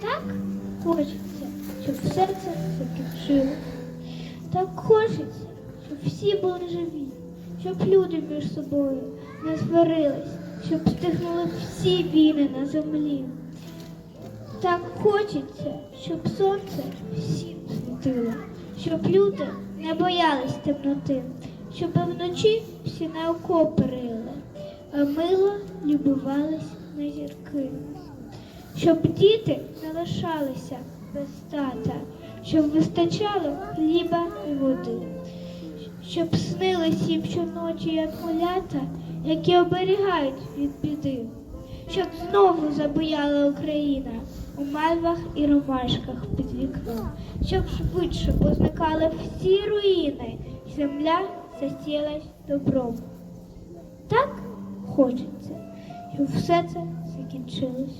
Так хочеться, щоб все це закінчилось. Так хочеться, щоб всі були живі, щоб люди між собою не сварились, щоб стихнули всі війни на землі. Так хочеться, щоб сонце всім світило, щоб люди не боялись темноти, щоб вночі всі на окопи рили, а мило любувались на зірки. Щоб діти не лишалися без тата, щоб вистачало хліба і води, щоб снились їм щоночі, як малята, які оберігають від біди, щоб знову забуяла Україна у мальвах і ромашках під вікном, щоб швидше позникали всі руїни, земля засілась добром. Так хочеться, щоб все це закінчилось.